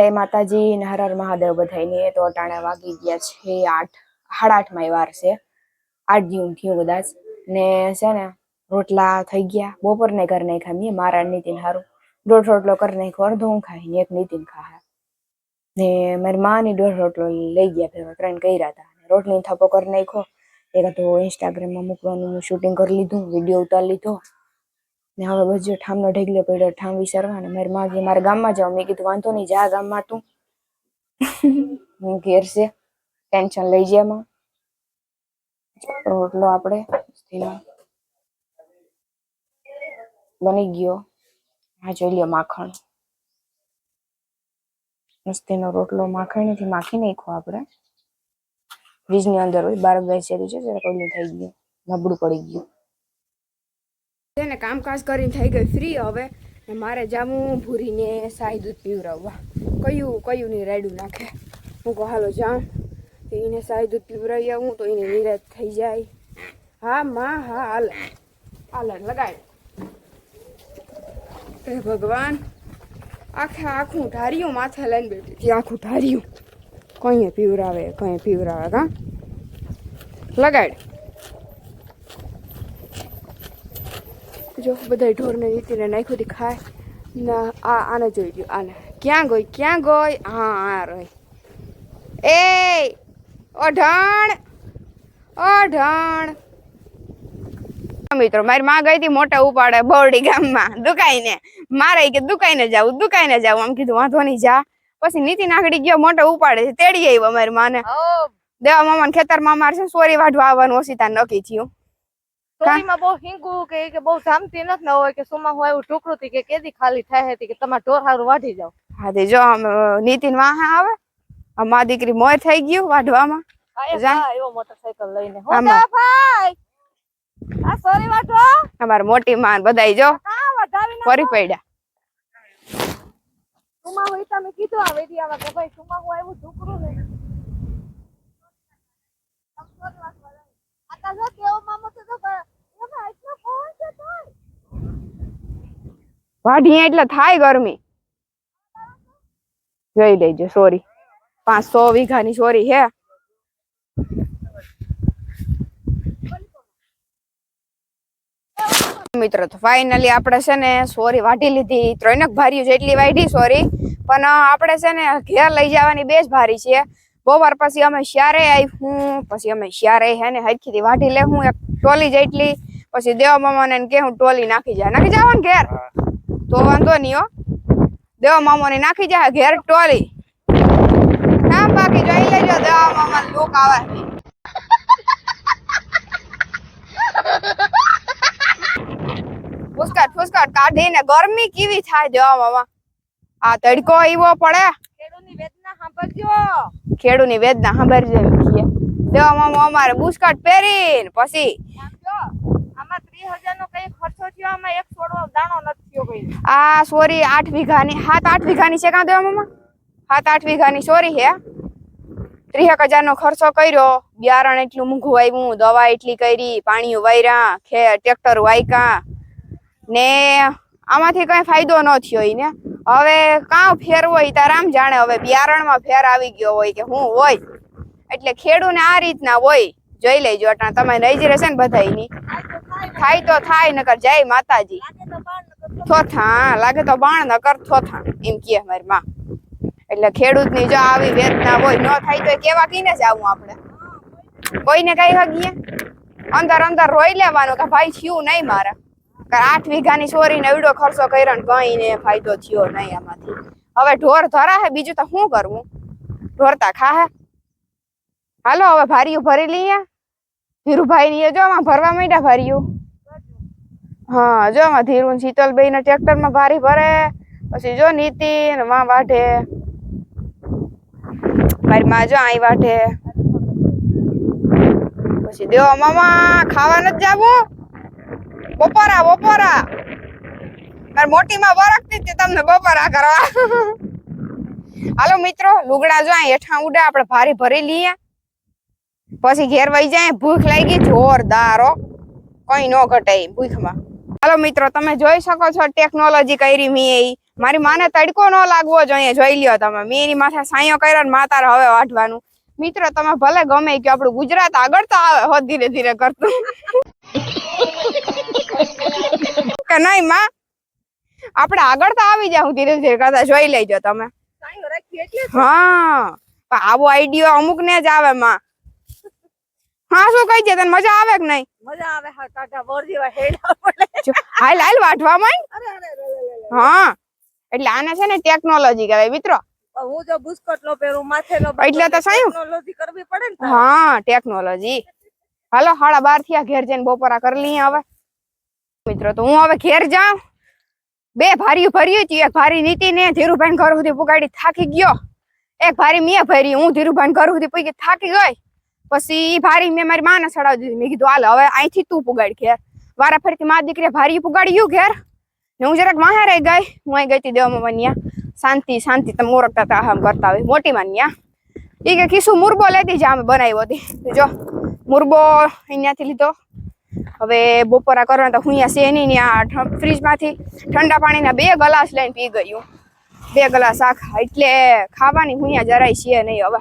જય માતાજી ને હર હર મહાદેવ બધાયને. તો અટાણે વાગી ગયા છે આઠ, સાડા આઠમાં વાર છે. આઠ જેવું થયું કદાચ ને છે ને, રોટલા થઈ ગયા. બપોર ને ઘર નહીં ખામી મારા નીતિન હારું. દોઢ રોટલો કરી નાખ્યો, અડધો હું ખાઈ એક નીતિન ખાહે. ને મારી માં ની દોઢ રોટલો લઈ ગયા ફેરવા ત્રણ કર્યા હતા. રોટલી થપ્પો કરી નાખ્યો. એક તો ઇન્સ્ટાગ્રામમાં મૂકવાનું શૂટિંગ કરી લીધું વીડિયો ઉતારી લીધો. ને હવે બધું ઠામનો ઢેગલો પડ્યો, ઠામ વિચારવા ને મારી માં કે મારે ગામમાં જાવ મેં કીધું, વાંધો નહીં, જા ગામમાં તું. હું ઘેર છે, ટેન્શન લઈ જાય એમાં રોટલો આપણે બની ગયો. આ જોઈ લ્યો માખણ. મસ્તીનો રોટલો માખણીથી માખી નાખો આપણે. ફ્રીજની અંદર હોય બાર બેસેલું છે, જરા કોઈ થઈ ગયું, નબળું પડી ગયું. છે ને કામકાજ કરીને થઈ ગઈ ફ્રી હવે. ને મારે જામું ભૂરીને સાઈ દૂધ પીવરાવવા. કયું કયું નહીં રેડું નાખે. હું કહું, હાલો જાઉં તો એને સાઈ દૂધ પીવરાવી આવું તો એને નિરાશ થઈ જાય. હા, માં, હા હાલ હાલ, લગાડ. હે ભગવાન, આખે આખું ઢાર્યું માથે લઈને બેઠી હતી. આખું ઢાર્યું. કંઈ પીવરાવે કંઈ પીવરાવે, કા? લગાડ. જો બધા ઢોરને નીતિને નાખ્યું હતી ખાય ના આ આને જોઈ લ્યો આને. ક્યાં ગઈ? ક્યાં ગઈ? હા આ રહી. એ ઓઢણ ઓઢણ મિત્રો મારી માં ગઈ હતી મોટા ઉપાડે બોરડી ગામમાં દુકાઈને. મારે કે દુકાઈને જાવું દુકાઈને જાવું આમ કીધું વાંધો નહીં જા. પછી નીતિ નાગડી ગયો મોટો ઉપાડે છે તેડી આવ્યો મારી માને. દેવા મામા ખેતરમાં મારે છે સોરી વાઢવા આવવાનું ઓસીતા નક્કી થયું. ચોરીમાં બહુ હિંગુ કે કે બહુ જામતી નથી ને હોય કે સુમા હોય એવું ઢોકરું કે કેદી ખાલી થાય હતી કે તમારે ઢોર હારું વાઢી જાવ હા તે જો નીતિન વાહા આવે મા દીકરી મોય થઈ ગયું વાઢવામાં. મોટરસાયકલ લઈને. હો આમાં. જા ભાઈ. આ સોરી વાઢો. અમારી મોટી માં બધા જો ફરી પડ્યા. સુમા હોય તમે કીધું આવી વેડિયામાં કે ભાઈ સુમા હોય એવું ટુકડું ને આતા જો કેવો મામો તો બ- એમાં એટલો કોણ છે તોય વાઢીએ એટલે થાય ગરમી. જોઈ લેજો, સોરી. પાંચસો વીઘાની સોરી હે. મિત્રો, તો ફાઇનલી આપણે છે ને સોરી વાઢી લીધી. ત્રણેક ભારી જેટલી વાઢી, સોરી. પણ આપણે છે ને ઘેર લઈ જવાની બે જ ભારી છે. બપોર પછી અમે શ્યારે હું પછી અમે શ્યારે હે ને હરખીથી વાઢી લે હું એક ટોલી જેટલી. પછી દેવા મામાને કે હું ટોલી નાખી જાય. નાખી જવાનું ઘેર. તો વાંધો નહીં હો. દેવા મામાને નાખી જાય ઘેર ટોલી. હા બાકી જોઈ લેજો દેવા મામા લોક આવે. ફુસકાટ કાઢી કાઢીને ગરમી કેવી થાય દેવા મામા? આ તડકો આવ્યો પડે. ખેડૂની વેદના સાંભળજો. ખેડૂની વેદના સાંભળજો એમ કીએ દેવા મામા અમારે બુસ્કાટ પહેરીને પછી આમાં ત્રીસ હજાર નો કઈ ખર્ચો થયો આમાં એક છોડવા દાણો નથી આ સોરી આઠ વીઘાની, સાત આઠ વીઘાની છે કાં દેવા મામા? સાત આઠ વીઘાની સોરી હે. ત્રીસેક હજાર નો ખર્ચો કર્યો. બિયારણ એટલું મૂંઘું આવ્યું દવા એટલી કરી પાણી વાયરા ખે ટ્રેક્ટર વાયકા. ને આમાંથી કઈ ફાયદો ન થયો ને. હવે કાં ફેર હોય તાર આમ જાણે હવે બિયારણમાં ફેર આવી ગયો હોય કે હું હોય. એટલે ખેડૂને આ રીતના હોય. જોઈ લેજો, અટાણ તમે નઈ રહેશે ને બધાયની. થાય તો થાય, નકર જય માતાજી લાગે તો બાર નકર તો થોથા, લાગે તો બાણ નકર થોથા, એમ કહે મારી માં. એટલે ખેડૂતની જો આવી વેદના હોય, ન થાય તો કેવા કીને જાવું આપણે? કોઈને કઈ હગીએ અંદર અંદર રોઈ લેવાનું કે ભાઈ થયું નહીં મારે. કારણ આઠ વીઘાની ચોરીને એવડો ખર્ચો કર્યો ને કઈ ને ફાયદો થયો નહીં આમાંથી. હવે ઢોર ધરા હે બીજું તો શું કરવું? ઢોરતા ખાહે? હાલો, હવે ભારીયું ભરી લઈએ. ધીરુભાઈ ની જો આમાં ભરવા માંડ્યા ભારીયું. હા, જો માં ધીરુ ને શીતલભાઈ ને ટ્રેક્ટરમાં ભારી ભરે, પછી જો નીતિ ને માં વાઢે. મારી માં જો આઈ વાઢે. પછી દેવા મામા, ખાવા નથી જાવું? બપોરા બપોરા. મારે મોટી માં વરખતી હતી તમને બપોરા કરવા. હાલો મિત્રો, લુગડા જો હેઠા ઉડે, આપણે ભારી ભરી લઈએ. પછી ઘેર વહી જાય, ભૂખ લાગી, જોરદાર કઈ ન ઘટાય ભૂખમાં. હાલો મિત્રો તમે જોઈ શકો છો ટેકનોલોજી કરી મી મારી માને તડકો ન લાગવો જોઈએ જોઈ લ્યો તમે. મેં એની માથે સાયો કર્યો ને માતાર હવે વાઢવાનું. મિત્રો તમે ભલે ગમે કે આપણું ગુજરાત આગળ તો આવે હો ધીરે ધીરે કરતું. કે નહીં માં? આપણે આગળ તો આવી જાવ ધીરે ધીરે કરતા જોઈ લેજો તમે. હા. આવો આઈડિયો અમુક ને જ આવે માં. હા શું કઈ છે તને મજા આવે કે નહીં? મજા આવે હા ટાટા બોર જેવા હેડા પડે. હાલ હાલ વાઢવા અરે. હા એટલે આને છે ને ટેકનોલોજી કહેવાય મિત્રો. હું જો બુસ્કટ નો પહેરું માથે નો એટલે તો સાયું. ટેકનોલોજી કરવી પડે ને હા ટેકનોલોજી હાલો હાડા બાર થયા ઘેર જઈને બપોરા કરી લઈએ હવે. મિત્રો તો હું હવે ઘેર જાઉં. બે ભારી ભર્યું હતું એક ભારી નીતિ ને ધીરુભાઈ ઘર સુધી પુગાડી થાકી ગયો. એક ભારી મેં ભરી હું ધીરુભાઈ ઘર સુધી પૂગી થાકી ગઈ. પછી ભારી મેં મારી માને ચડાવી દીધી. મેં કીધું, હાલ, હવે અહીંથી તું પુગાડ ઘેર. વારા ફરીથી મારી દીકરી ભારી પુગાડ્યું ઘેર. ને હું જરાક માહે રહી ગઈ. હું અહીં ગઈ હતી દેવામાં માન્યા શાંતિ શાંતિ, તમે ઓળખતા હતા આમ કરતા હોય. મોટી માન્યા. એ કે કીશું મુરબો લેતી જ અમે બનાવ્યો હતી જો, મુરબો અહીંયાથી લીધો. હવે બપોરા કરવા તો હું અહીંયા શેની ત્યાં ફ્રીજમાંથી ઠંડા પાણીના બે ગ્લાસ લઈને પી ગયું. બે ગ્લાસ આખા. એટલે ખાવાની હું અહીંયા જરાય છે નહીં હવે.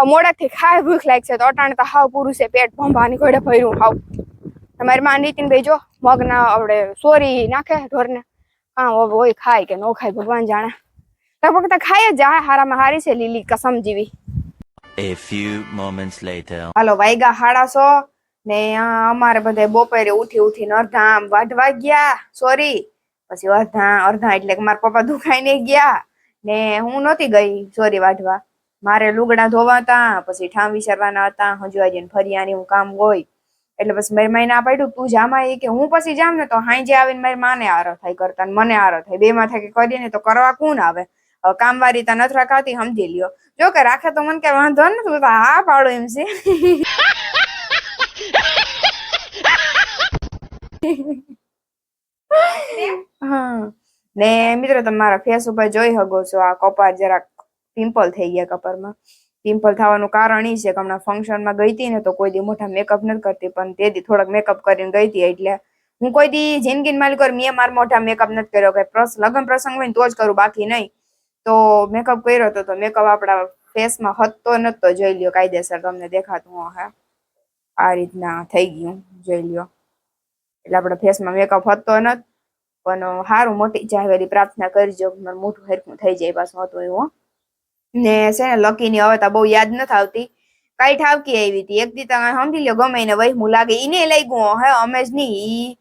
હવે થી ખાય ભૂખ લાગશે તો અટાણે તો હાવ પૂરું છે પેટ ભંભાની ઘોડે ભર્યું હાવ. તમારી માં નીતિનભાઈ જો મગના આપણે સોરી નાખે ઢોરને. હા હોય ખાય કે ન ખાય ભગવાન જાણે. લગભગ તો ખાય જ જાય હારામાં હારી છે લીલી કસમ જેવી. A few moments later. હાલો વાયગા હાડાસો ને આ અમારે બધા બપોરે ઉઠી ઉઠીને અડધા આમ વાઢવા ગયા સોરી. પછી અડધા અડધા એટલે કે મારા પપ્પા દુખાઈને ગયા ને હું નહોતી ગઈ સોરી વાઢવા. મારે લુગડા ધોવાતા પછી ઠામ વિચારવાના હતા. હજુ આજે ફરિયાની હું કામ હોય એટલે પછી મારી માઈને આ પાડ્યું તું જામાં એ કે હું પછી જામ ને તો હાંજે આવીને મારી માને આરો થાય કરતા ને મને આરો થાય. બે માં થાય કે કરીએ ને તો કરવા કોણ આવે? હવે કામવારી તા નથી રખાતી સમજી લ્યો. જો કે રાખે તો મને કઈ વાંધો ને તું તો હા પાડો એમ છે. હા. ને મિત્રો તમે મારા ફેસ ઉપર જોઈ શકો છો આ કપાળ જરાક પિમ્પલ થઈ ગયા કપરમાં. પિમ્પલ થવાનું કારણ ઈ છે કે હમણાં ફંક્શનમાં ગઈ હતી ને તો કોઈ દી મોટા મેકઅપ નથી કરતી, પણ તે દી થોડાક મેકઅપ કરીને ગઈ હતી એટલે હું કોઈ દી જિંદગી માલિક મેં મારા મોટા મેકઅપ નથી કર્યો. કે લગ્ન પ્રસંગ હોય તો જ કરું, બાકી નહીં. તો મેકઅપ કર્યો હતો તો મેકઅપ આપણા ફેસમાં હતો નતો, જોઈ લ્યો કાયદેસર તમને દેખાતું હા આ રીતના થઈ ગયું, જોઈ લ્યો. એટલે આપણા ફેસમાં મેકઅપ હતો નત પણ સારું મોટી ચાહવેલી પ્રાર્થના કરજો મારું મોટું હરખું થઈ જાય પાછું હતું એવું. ને છે ને, લકીની હવે તો બહુ યાદ નથી આવતી. કઈ ઠાવકી આવી હતી. એક દી તમે સમજી લ્યો ગમે એને વહેમું લાગે. એને લાગ્યું હે, અમે જ નહીં. ઈ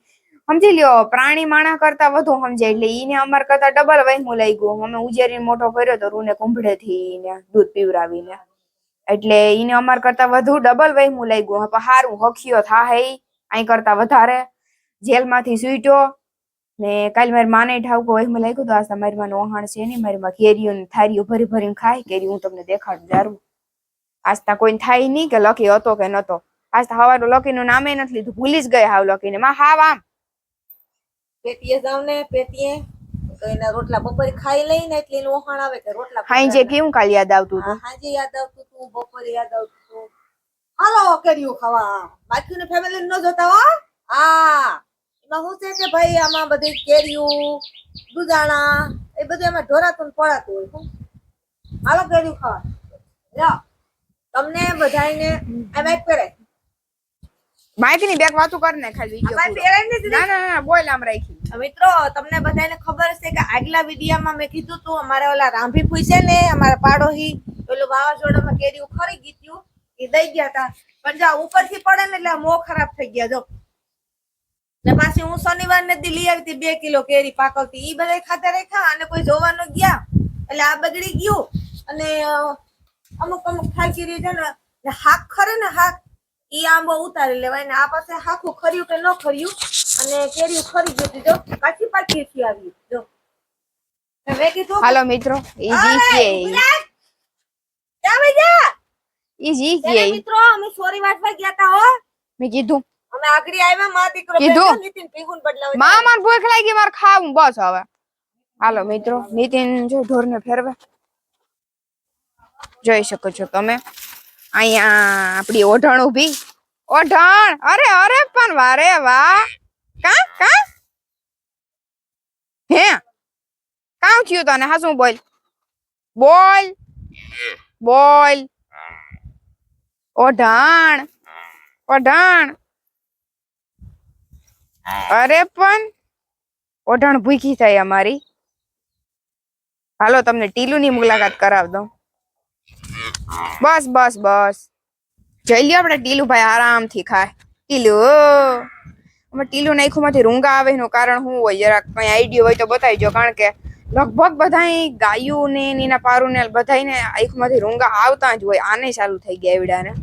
સમજી લ્યો, પ્રાણી માણા કરતા વધુ સમજાય. એટલે ઈને અમાર કરતા ડબલ વહેમું લાગ્યું અમે ઉજેરીને મોટો કર્યો તો રૂને કુંભળેથી ને દૂધ પીવરાવીને એટલે ઈને અમાર કરતા વધુ ડબલ વહેમું લાગ્યું હવે હારું, હખિયો થાહે અહીં કરતા વધારે. જેલમાંથી છૂટ્યો ને કાલે મારી માને ઠાવકો હોય મને લાગ્યું તો આ તમારી માં ઓહાણ છે ને મારી માં કેરીઓ ને થારીઓ ભરી ભરીને ખાય કેરી હું તમને દેખાડું જારું આજ તા કોઈ થાય નહીં કે લકી હતો કે નતો. આજ તો હવારું લકી નું નામે નથી લીધું ભૂલી જ ગઈ હાવ લકી ને માં હાવ આમ. પેટીએ જાવ ને પેટીએ એના રોટલા બપોરે ખાઈ લઈને એટલે એનું ઓહાણ આવે કે રોટલા હાઈ જે કેવું કાલ યાદ આવતું હતું? હાંજે યાદ આવતું તું બપોરે યાદ આવતું તું હાલો કર્યું ખાવા બાકીનું ફેમિલી ન જોતા હો. હા છે કે ભાઈ આમાં બધી કેરીયું દુધાણા એ બધું એમાં ઢોરાતું પડાતું હોય શું? હાલો કર્યું ખાવા. તમને બધાને એમાં એક પહેરાય. માઇકની બેગ વાતું કર ને ખાલી અમારે પહેરાય ના ના ના બોલ આમ રાખી. મિત્રો તમને બધાને ખબર છે કે આગલા વિડીયામાં મેં કીધું તું અમારે ઓલા રાંભી ફૂઈ છે ને અમારા પાડોહી પેલું વાવાઝોડામાં કેરીઓ ખરી ગીત્યું એ દઈ ગયા હતા પણ જા ઉપરથી પડે ને એટલે મો ખરાબ થઈ ગયા જો. ને પાછી હું શનિવાર ને દી લઈ આવી હતી બે કિલો કેરી પાકવતી. ઈ બધા ખાતા રાખ્યા અને કોઈ જોવાનું ગયા. એટલે આ બગડી ગયું. અને અમુક અમુક ખાલી છે ને હાક ખરે ને હાક ઈ આંબો ઉતારી લેવાય ને આ પાસે હાખું ખર્યું કે ન ખર્યું? અને કેરી ખરી ગયું જો પાછી પાછી થી આવી. જો. મેં કીધું હાલો મિત્રો ઈ જી કે ગુલાબ! જા? ઈ જી એને કે મિત્રો અમે સોરી વાટવા ગયા તા હો. મેં કીધું અમે આગળ આવ્યા માં દીકરો કીધું? બેઠો, નીતિન ભીગુન બદલાવે. માં માર ભૂખ લાગી માર ખાવું બસ હવે. હાલો મિત્રો નીતિન જો ઢોર ને ફેરવે. જોઈ શકો છો તમે. અહીંયા આપડી ઓઢણ ઊભી. ઓઢણ? અરે અરે પણ વારે વાહ. કા કા? હે? કામ થયું તને? હા શું બોલ? બોલ. બોલ. ઓઢાણ. ઓઢાણ. અરે પણ ઓઢાણ ભૂખી થાય અમારી. હાલો તમને ટીલુની મુલાકાત કરાવ દઉં. બસ બસ બસ. જઈ લ્યો આપણે ટીલુભાઈ, આરામથી ખાય. ટીલુ, અમે ટીલુ નાખ્યું માંથી રૂંગા આવે એનું કારણ શું હોય? જરાક કઈ આઈડિયો હોય તો બતાવીજો, કારણ કે લગભગ બધા ગાયું ને ને એના પારું ને બધા ને આંખમાંથી રૂંગા આવતા જ હોય. આને ચાલુ થઈ ગયા એવડાને.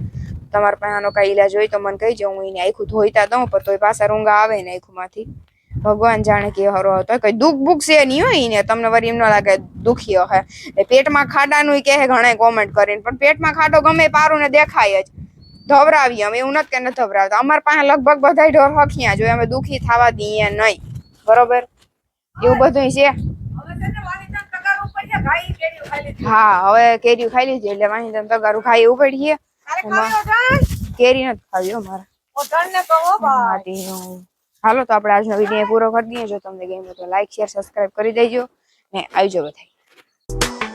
તમારા પાસે આનો કઈ ઈલાજ હોય તો મને કહી કહીજો, હું એને આખું ધોઈતા દઉં, પણ તોય પાછા રૂંગા આવે ને આખુંમાંથી ભગવાન જાણે કે હરો હતો. કઈ દુઃખ બુખ છે નહીં હોય ને તમને વરી એમ ન લાગે દુખી હે એ પેટમાં ખાડાનું કહે ઘણા કોમેન્ટ કરીને, પણ પેટમાં ખાડો ગમે પારું ને દેખાય જ. ધવરાવી અમે, એવું નથી કે ન ધવરાવતા. અમારા પાસે લગભગ બધા ઢોર હખ્યા જોઈએ અમે દુઃખી થવા દઈએ નહીં. બરોબર? એવું બધું છે. હા, હવે કેરીઓ ખાઈ લીધી, એટલે વાહી તમે તગારું ખાઈ એવું ઓઢાણ કેરી નથી ખાવી મારે. હાલો તો આપણે આજનો વીડિયો પૂરો કરી દઈએ. જો તમને ગમ્યો તો લાઈક શેર સબસ્ક્રાઈબ કરી દેજો ને આવજો બધા